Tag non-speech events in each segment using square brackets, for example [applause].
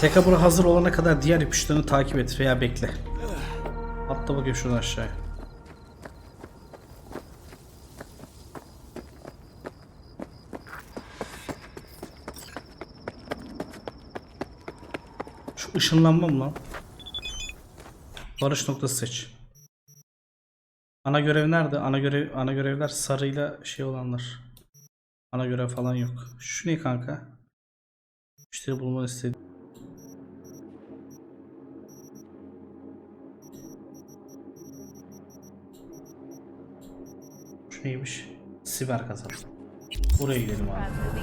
Tekabura hazır olana kadar diğer ipuçlarını takip et veya bekle. Atla bakayım şuradan aşağıya. Şu ışınlanma mı lan? Barış noktası seç. Ana görev nerede? Ana görev ana görevler sarıyla şey olanlar. Ana görev falan yok. Şu ne kanka? Müşteri bulmanı istedim. Neymiş? Siber kazan. Buraya gidelim abi.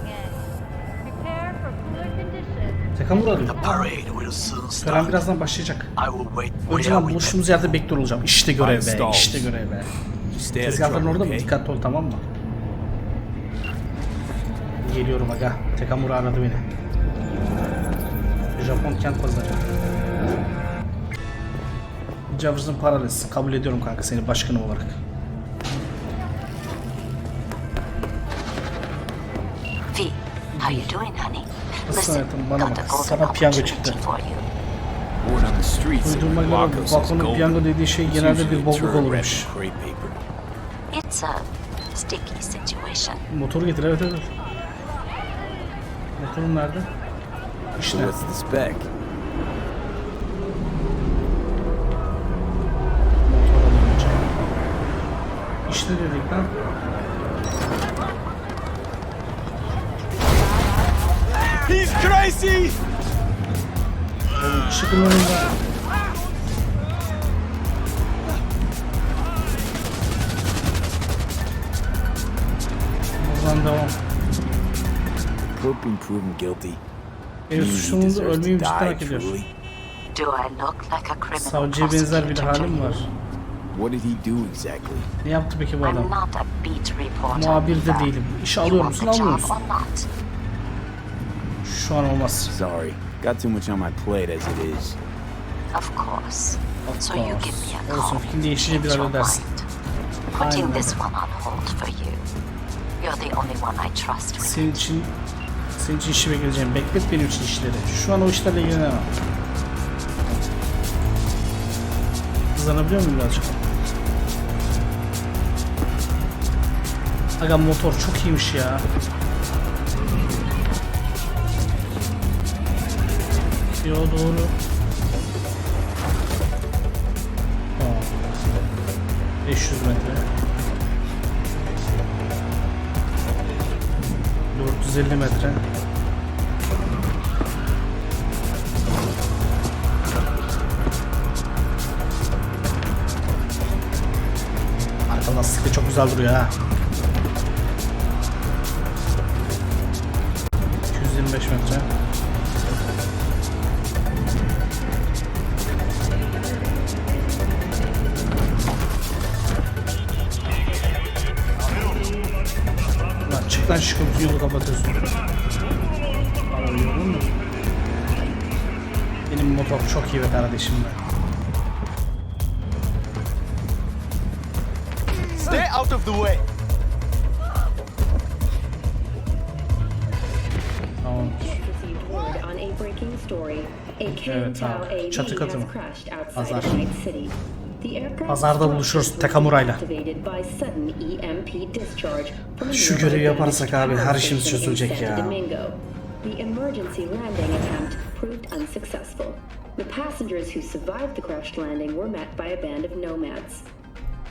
Will soon Tören birazdan başlayacak. Where we buluştuğumuz yerde bekliyor olacağım. İşte görev be, işte görev be. Tezgahların orada mı? Dikkatli ol tamam mı? Geliyorum aga. Tekamur aradı beni. Japon kent pazarı. Jefferson Parales. Kabul ediyorum kanka seni başkanım olarak. How you doing, honey? Listen, hayatım? Bana got a bak. golden Sana piyango opportunity çıktı. for you. The Duyduğuma göre golden. piyango dediği şey genelde bir wrapped olurmuş. It's a sticky situation. Motoru getir evet evet. Motorun nerede? İşte. the. İşte dedik lan. He's crazy! Işıkın önünde. Buradan devam. Pope been proven guilty. Benim to ölmeyi hak ediyor. truly. Do I look like a criminal Savcıya benzer bir halim var. What did he do exactly? Ne yaptı peki bu I'm adam? not a beat reporter. Muhabir de değilim. You alıyor musun almıyor musun? Şu an olmaz. Sorry, got too much on my plate as it is. Of course. Of So you give me a Olsun call. fikrin değişince bir Change your halledersin. mind. Putting Aynen this one on hold for you. You're the only one I trust with Senin için senin için işi bekleyeceğim. Beklet benim için işleri. Şu an o işlerle ilgilenemem. Hızlanabiliyor muyum birazcık? Aga motor çok iyiymiş ya. Yo doğru. Tamam. 500 metre. 450 metre. Arka lastik çok güzel duruyor ha. 225 metre. Stay out of the way. Tamamdır. received word on a breaking story. A Evet, tamam. Tao Çatı katı mı? has crashed outside Pazar. of Night City. The aircraft Pazarda buluşuruz was Takamura'yla. activated by sudden EMP discharge from a Şu görevi yaparsak abi, her işimiz çözülecek ya. The emergency landing attempt proved unsuccessful. The passengers who survived the crashed landing were met by a band of nomads.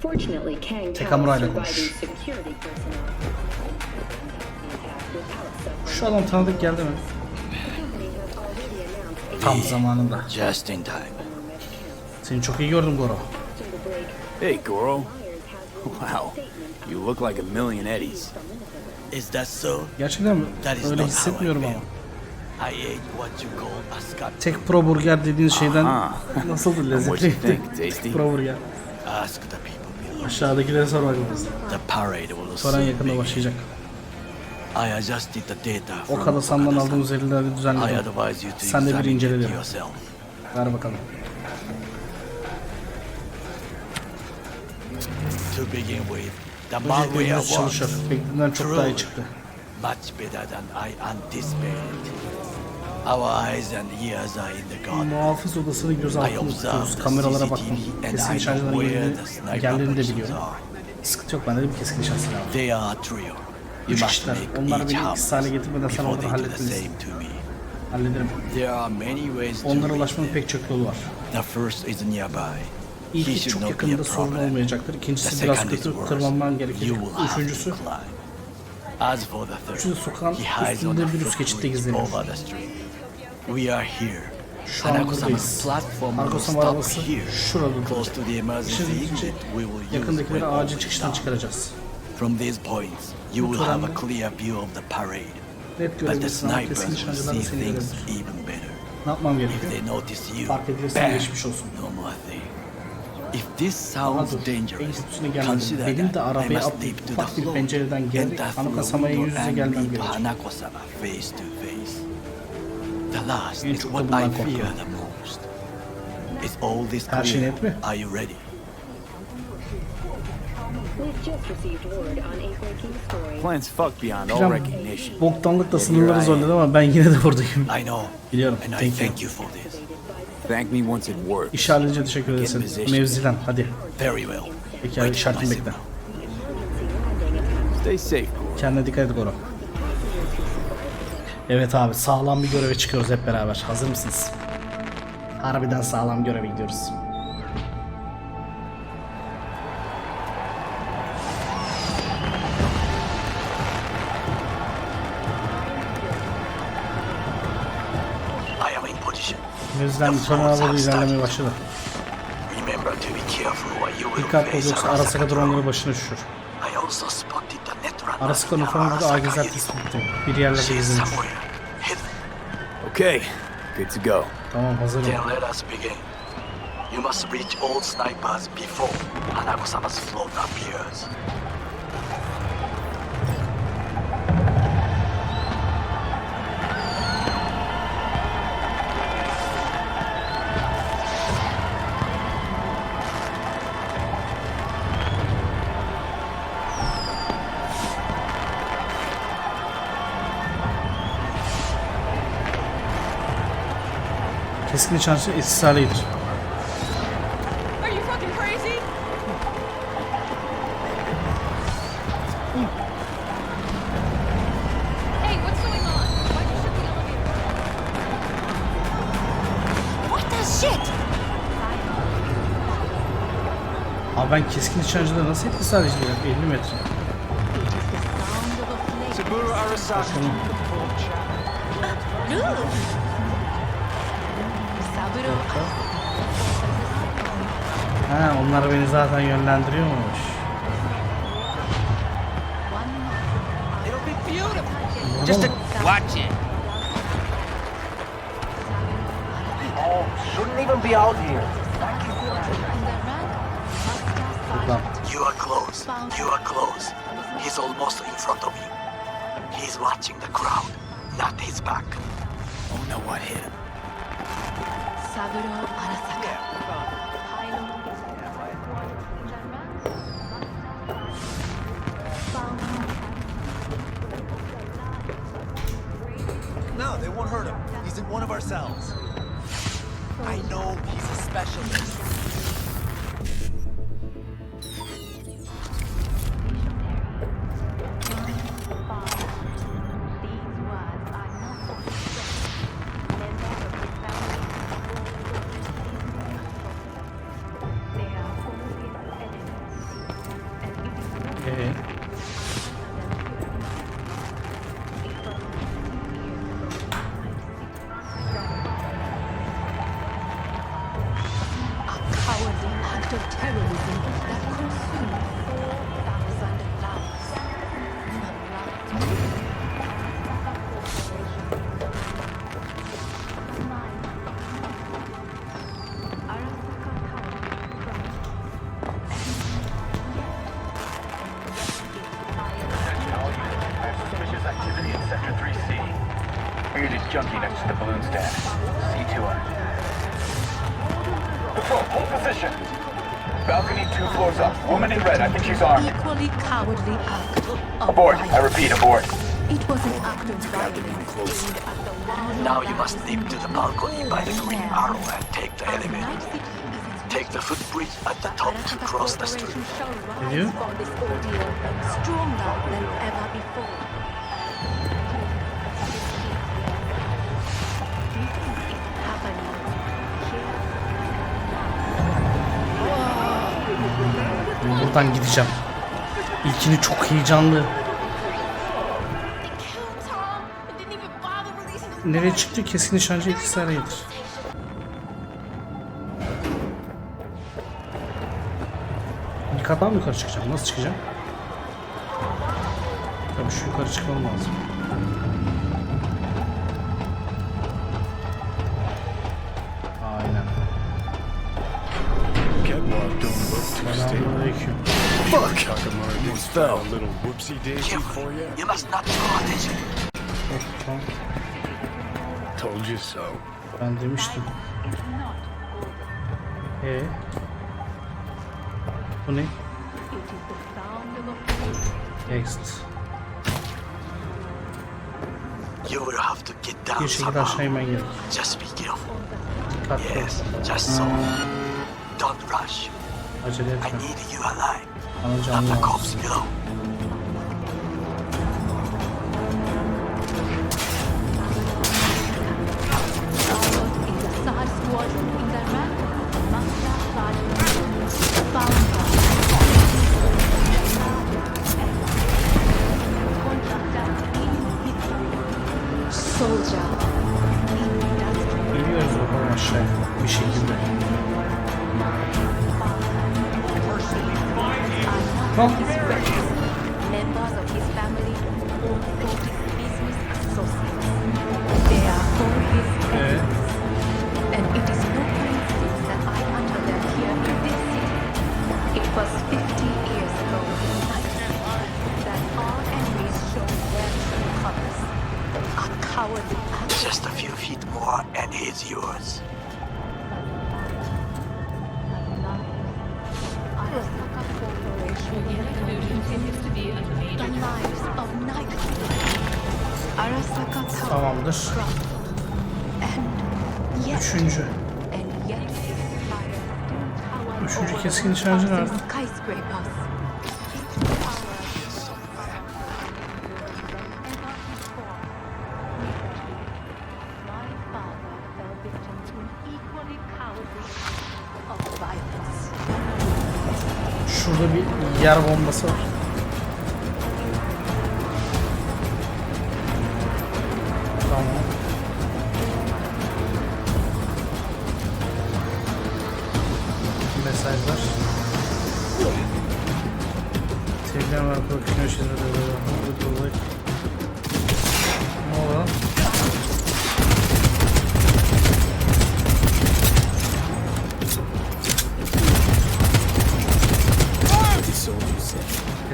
Fortunately, Kang Takamura'yla surviving konuş. Şu adam tanıdık geldi mi? Tam zamanında. Just in time. Seni çok iyi gördüm Goro. Hey, Goro. Wow, you look like a million eddies. Is that so? Gerçekten mi? Öyle hissetmiyorum ama. Tek Pro Burger dediğin şeyden nasıldı lezzetliydi? Tek Pro Burger. Aşağıdakilere sor bakalım. Tören yakında başlayacak. I adjusted the data O kadar sandan aldığımız verileri düzenledim. Sen de bir incele derim. Ver bakalım. To begin with, the malware çalışır. Beklediğinden çok daha iyi çıktı. much better than I anticipated. Muhafız odasını göz observe tutuyoruz. Kameralara and Keskin where yerini, yerlerini de biliyorum. Sıkıntı yok. Ben dedim keskin silahı. They are trio. Üç kişiler. Onlar beni etkisiz hale getirmeden sen onları me. Hallederim. Onlara ulaşmanın pek çok yolu var. İlki çok yakında sorun olmayacaktır. İkincisi biraz kötü tırmanman gerekecek. Üçüncüsü Üçüncü sokağın üstünde bir üst geçitte gizleniyor. We are here. Şu an buradayız. stop arabası şurada will use yakındakileri acil çıkıştan çıkaracağız. From these points, you will have a clear view of the parade. Net But the snipers will see things even better. Ne yapmam If gerekiyor? they notice you, Fark geçmiş olsun. no more thing. If this sounds dangerous, consider Benim de arabaya atlayıp ufak bir pencereden through the Hanako-sama'ya yüz yüze gelmem. Hanako-sama face to face. The last En is çok what I bundan fear korkuyorum. the most. Is all this Her şey clear? net mi? Are you ready? We've just received word on a breaking story. Plan's fucked beyond all Plan recognition. boktanlıkla sınırları zorladı ama ben yine de buradayım. I know. Biliyorum. And I Thank you. thank you for this. Thank me once it works. İş halledince teşekkür Get edersin. position. Mevziden hadi. Very well. Peki Wait for işaretimi my bekle. signal. Stay safe. Kendine dikkat et Goro. Evet abi sağlam bir göreve çıkıyoruz hep beraber. Hazır mısınız? Harbiden sağlam göreve gidiyoruz. Mevziden sonra ilerlemeye başladı. Remember to be careful what you will Dikkatli ol face yoksa around Arasaka dronları başına düşür. Uniformunda Arasaka agizler uniform. tespit ettim. Bir yerlerde somewhere hidden. Okay, good to go. Tamam hazırım. Then let us begin. You must reach all snipers before Hanako-sama's float appears. The elevator? What the shit? Abi ben keskin nişancıda nasıl hale getireceğim? 50 metre. Saburo Ha onlar beni zaten yönlendiriyormuş. It'll be beautiful. Just Watch it. Oh, shouldn't even be out here. Buradan. You are close. You are close. He's almost in front of you. He's watching the crowd, not his back. Oh no, what hit him? No, they won't hurt him. He's in one of our cells. I know he's a specialist. Hold position. Balcony two floors up. Woman in red, I think she's armed. Equally cowardly act of Aboard. I violence. repeat, aboard. It was an act of have to be violence close. aimed at the Now you must leap to the balcony by the green arrow and take the elevator. Take the footbridge at the top to cross the street. Ne diyor? Stronger than ever before. Buradan gideceğim. İlkini çok heyecanlı. Nereye çıktı? Keskin nişancı etkisi arayıdır. Bir kat daha mı yukarı çıkacağım? Nasıl çıkacağım? Tabii şu yukarı çıkmam lazım. Selamünaleyküm. Kakamari Almost fell. a little whoopsie daisy for you. you must not draw tamam. [laughs] Told you so. Ben demiştim. Ee? Bu ne? Exit. You will have to get down Bir şekilde aşağı somehow. inmen gerek. Just be careful. Dikkatli ol. Yes, just so. Don't rush. Acele etme. Bana canlı lazım. An equally cowardly act of violence. Şurada bir yer bombası var.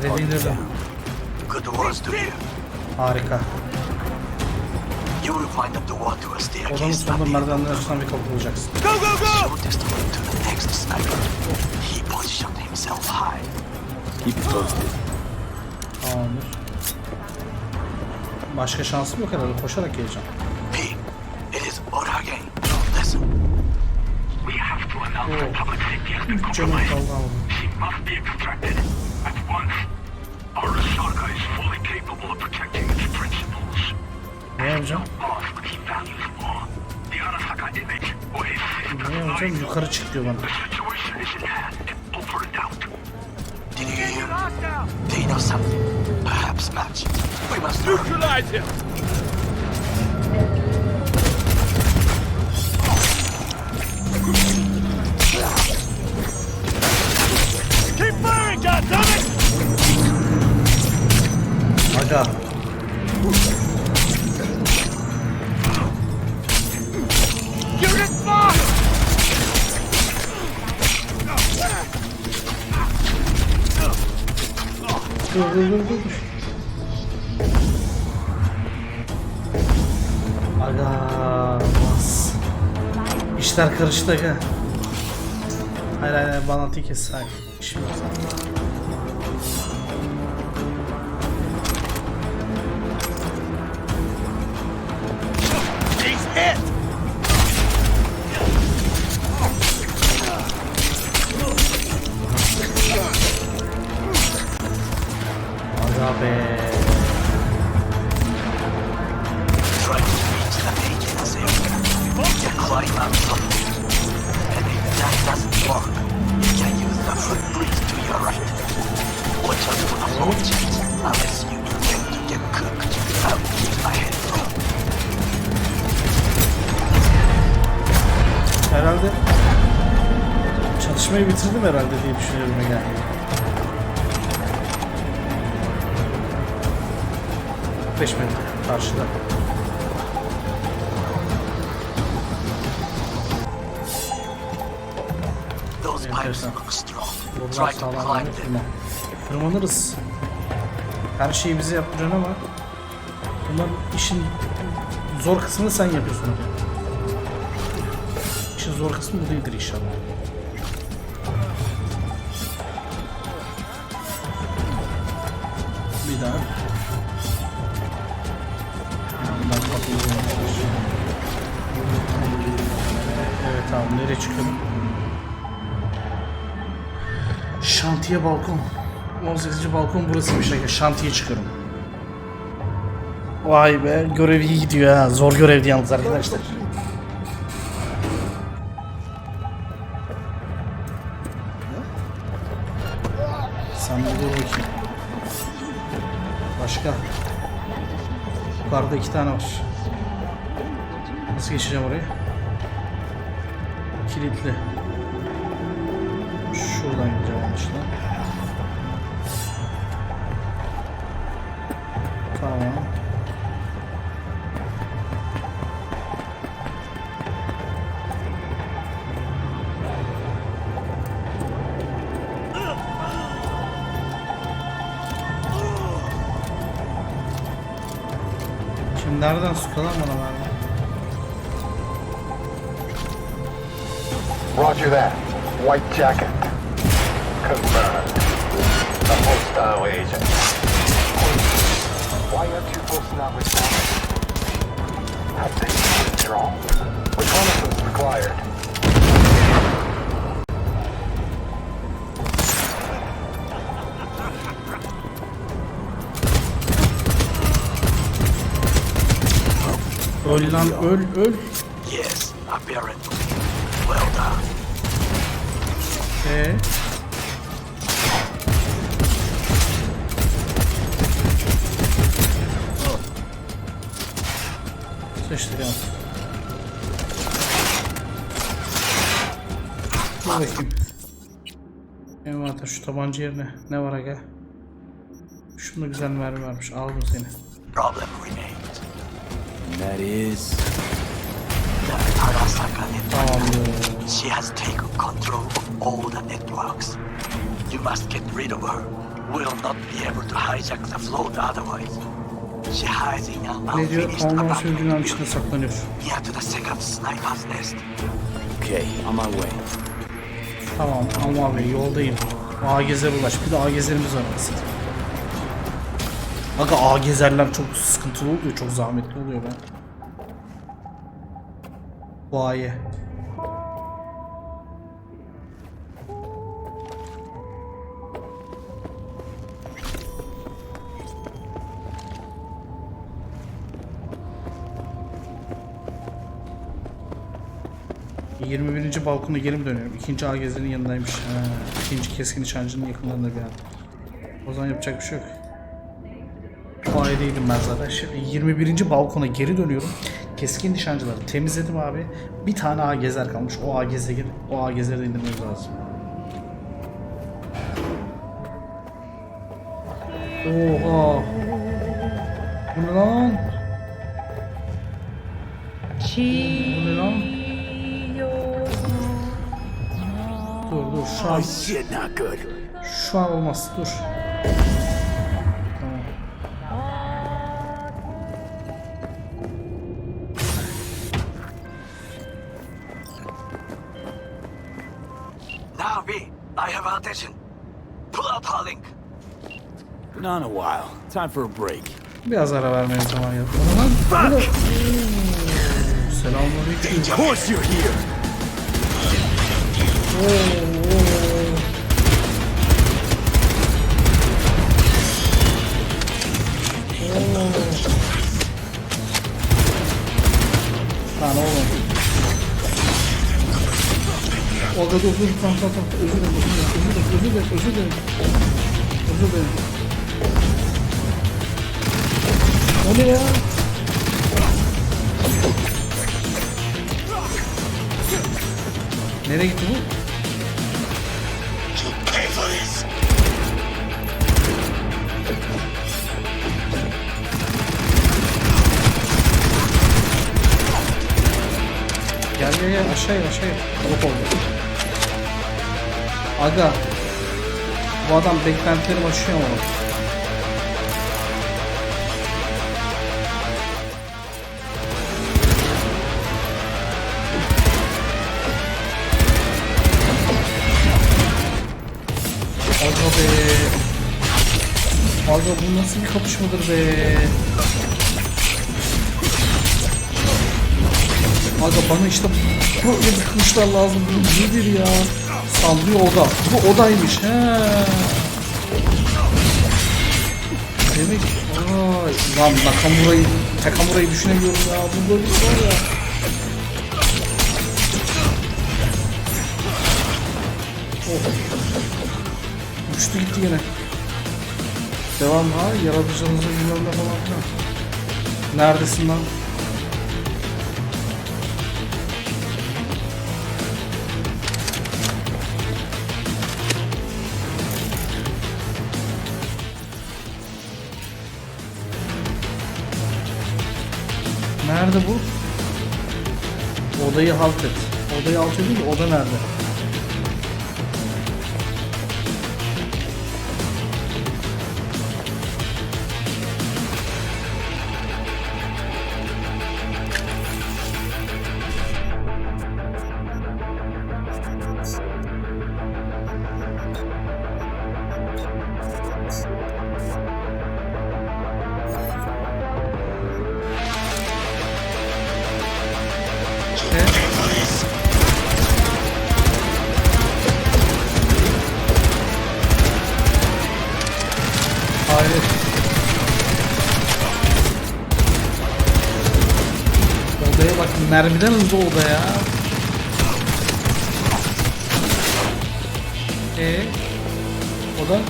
Hedefi indirdim. Harika. You will find a door to a Odanın sonunda merdivenler üstünden bir kapı bulacaksın. The next sniper. He positioned himself high. Keep it posted. Tamamdır. Başka şansım yok herhalde. Koşarak geleceğim. P, it is order situation is in hand, over and out. Did you hear? They know something. Perhaps match. We must Neutralize him! Keep firing, goddammit! Aga. Unit İşler karıştı ya. Hayır hayır, hayır bağlantıyı kes. Hayır. İşim yok. Aga be. Sağlam mi? Tırmanırız. Her şeyi bize yaptıracaksın ama bunların işin zor kısmını sen yapıyorsun hocam. İşin zor kısmı bu değildir inşallah. Bir daha. Evet abi nereye çıkıyorum? Şantiye balkon. 18. balkon burasıymış. Aga. Şantiye çıkıyorum. Vay be görev iyi gidiyor ha. Zor görevdi yalnız arkadaşlar. Sen bir dur bakayım. Başka. Yukarıda iki tane var. Nasıl geçeceğim oraya? Kilitli. Nereden bana? Roger that. White jacket. Confirmed. A hostile agent. Why are two folks not responding? Have they withdrawn? Reconnaissance required. Öl lan öl öl. Yes, apparently. Well done. Ee? Sıçtık ya. Dur bakayım. Envanter şu tabanca yerine ne var aga? Şunda güzel mermi varmış. Aldım seni. Problem that is. The Arasaka network. She has taken control of all the networks. You must get rid of her. We'll not be able to hijack the float otherwise. She hides in an Ne diyor? unfinished abandoned içinde building saklanıyor. near to the second sniper's nest. Okay, on my way. Tamam ama abi yoldayım. Agez'e ulaş. Bir de Agez'lerimiz var aslında. Aga Agezerler çok sıkıntılı oluyor. Çok zahmetli oluyor ben. Vaye. Yirmi birinci balkona geri mi dönüyorum? İkinci Agez'in yanındaymış. Ha, ikinci keskin nişancının yakınlarında bir yer. O zaman yapacak bir şey yok. O aileydim ben zaten. Şimdi 21. balkona geri dönüyorum. Keskin nişancıları temizledim abi. Bir tane A gezer kalmış. O A gezeri, o A gezeri de indirmemiz lazım. Oha. Bu ne lan? Bu ne lan? Dur dur şu an şu an olmaz dur. On a while. Time for a break. Biraz ara vermeye zaman yok. O zaman Fuck! Selamünaleyküm. Of course you're here. Lan oğlum. Aga dur dur tamam tamam tamam. Özür dilerim özür dilerim özür dilerim özür dilerim. Özür dilerim. Ne ya? Nereye gitti bu? Gel gel gel aşağıya aşağıya. Yok oldu. Aga. Bu adam beklentilerimi aşıyor ama. Aga bu nasıl bir kapışmadır be. Aga bana işte böyle bir kılıçlar lazım. Bu nedir ya? Sallıyor oda. Bu odaymış. He. Demek ay lan Nakamura'yı Takamura'yı düşünemiyorum ya. Bu böyle var ya. Oh. Uçtu gitti yine. Devam ha. Yaratıcınızı bilmem falan filan. Neredesin lan? Nerede bu? Odayı halt et. Odayı halt edin oda nerede? Mermiden hızlı oda ya. Ee, oda?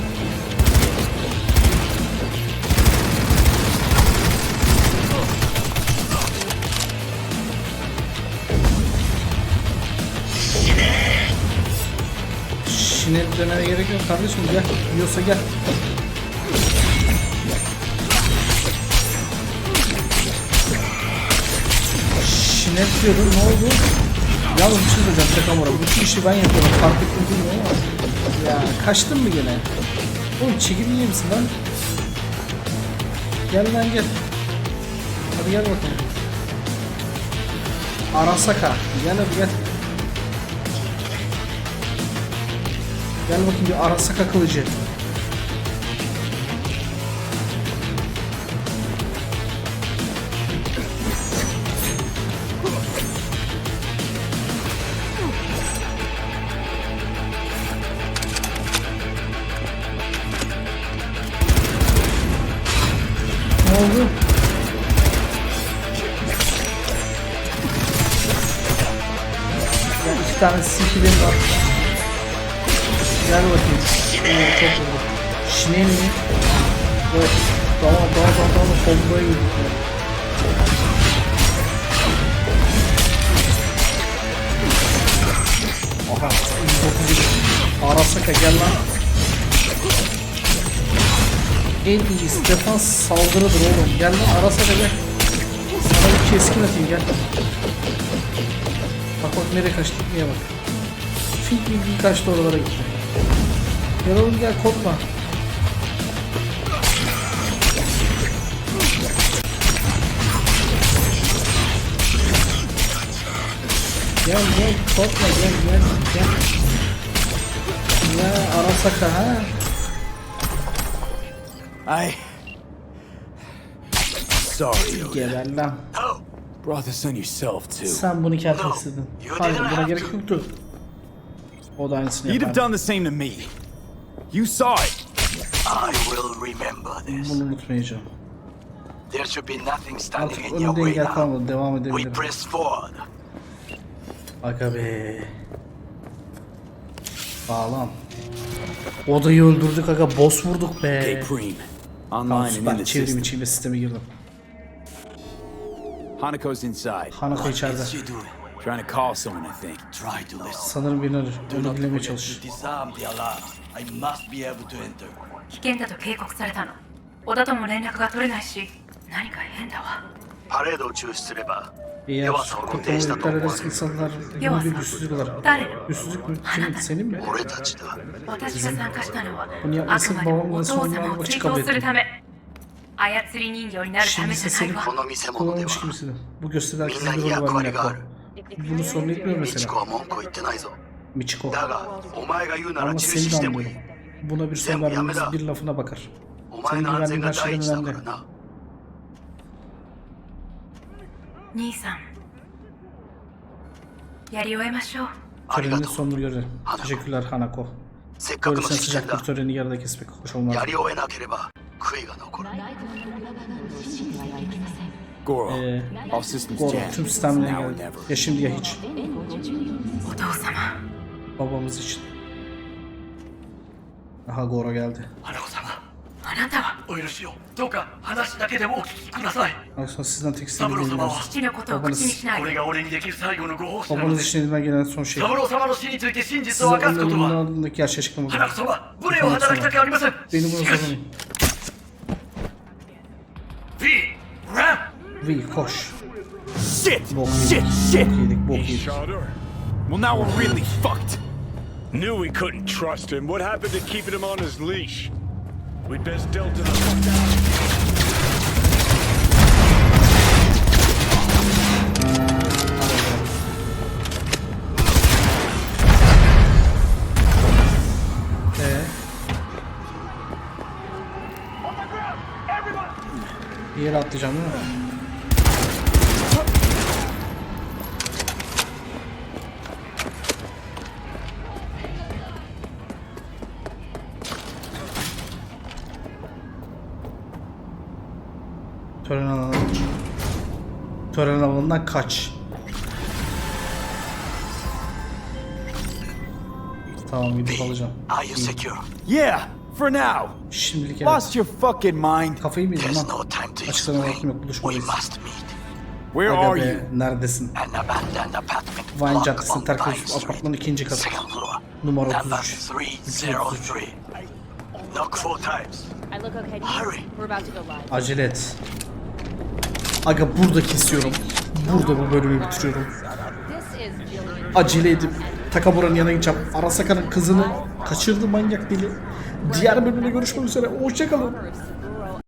Şine demene gerek yok kardeşim gel. Yiyorsa gel. Şinet diyordum ne oldu? Yalnız bir şey söyleyeceğim Takamura. Bütün işi ben yapıyorum. Fark ettim bilmiyorum ama. Ya kaçtın mı gene? Oğlum çekirdeği misin lan? Gel lan gel. Hadi gel bakalım. Arasaka. Gel hadi gel. Gel bakayım bir Arasaka kılıcı. Tane sikilim var. Gel bakayım. Oo, çok iyi. Şinel mi? Evet. Tamam tamam tamam tamam. Komboya gitti. Aha. 132. Arasaka gel lan. En iyi defans saldırıdır oğlum. Gel lan Arasaka gel. Sana bir keskin atayım gel. Bak nereye kaçtı niye bak. Fil bildiği kaçtı oralara gitti. Gel oğlum gel korkma. Gel gel korkma gel gel gel. Ya Arasaka ha. I. Sorry. Geber lan. Sen bunu kendin istedin. Hayır buna gerek yoktu. O da aynısını You'd have yapar. done the same to me. You saw it. I will remember this. Bunu unutmayacağım. There should be nothing standing Artık in your way now. kalmadı. Devam We edebilirim. press forward. Aga be. Sağlam. Odayı öldürdük aga boss vurduk be. Tamam süper the çevrim system. içinde sisteme girdim. Hanako's inside. Hanako içeride. Is she doing? Trying to call someone, I think. Try to listen. Sanırım birini arıyor. Do Onu not dinlemeye forget çalış. to disarm the alarm. I must be able to enter. 危険だと警告されたの小田とも連絡が取れないし何か変だわパレードを中止すれば Eğer 弱さを露 kutlama 呈したと iptal 思わ ederse れる insanlar Yavaş. bunu bir üstsüzlük olarak. 誰 Üstsüzlük mü? Kimin? Senin mi? 俺たちだ私が参加 操り人形になるため Şimdi じゃない seni わこの見せ物で kullanmış は gibisin. Bu gösteride みん herkesin な bir に rolü 役 var 割があ Minako. る Bunu sorun etmiyor ミチ mesela. コは文句を言ってないぞ Michiko. だがお前が言うなら Ama 中 seni 止 de してもいい anlıyorum. Buna bir son vermemiz bir lafına bakar. お前の安全が第一だから önemli. な兄さんやり終えましょうありが Törenin とう sonunu görelim. Teşekkürler Hanako. せっかくの Böylesine 式典 sıcak だ bir töreni yarıda kesmek hoş olmaz. やり終えなければ 悔いが残る Goro, Ee, all systems Goro jammed. tüm sistemlere Now or geldi. never. Ya şimdi ya hiç. お父様 Babamız için. Aha Goro geldi. 花子様あなたはお許しをどうか話だけでもお聞きください Ondan sonra sizden tek サ isteğimi ブロー様は dinliyoruz. 父のことを口にしないこれが俺にできる最後のご奉仕なの Babanız で için elimden gelen son şey. サブロー様の死について真実 Size を明 onun かすこと ölümünün は ardındaki gerçeği açıklamak. 花子様無礼を働きたくありません Beni し bunu かし sormayın. ラン Vi koş. Shit! Bok Shit! yedik. Shit! Bok yedik. Bok He yedik. shot her. Well, now we're really fucked. Knew we couldn't trust him. What happened to keeping him on his leash? We'd best dealt to the fuck out. Ee? Bir yere atlayacağım değil mi? Tören alanı. Tören alanından kaç. Tamam gidip alacağım. Are you secure? Yeah, for now. Şimdilik evet. Lost your fucking mind. Kafayı mı yedin There's lan? no time to Açıklama vaktim yok We buluşmalıyız. must meet. Where are be, you? neredesin? An abandoned apartment Vine Caddesi'nin terk edilmiş apartmanın ikinci katı. Second floor. Numara Number 33. 303. Knock four times. I look okay to you? Hurry. We're about to go live. Acele et. Aga burada kesiyorum. Burada bu bölümü bitiriyorum. Acele edip Takabura'nın yanına gideceğim. Arasaka'nın kızını kaçırdı manyak deli. Diğer bölümde görüşmek üzere. Hoşçakalın.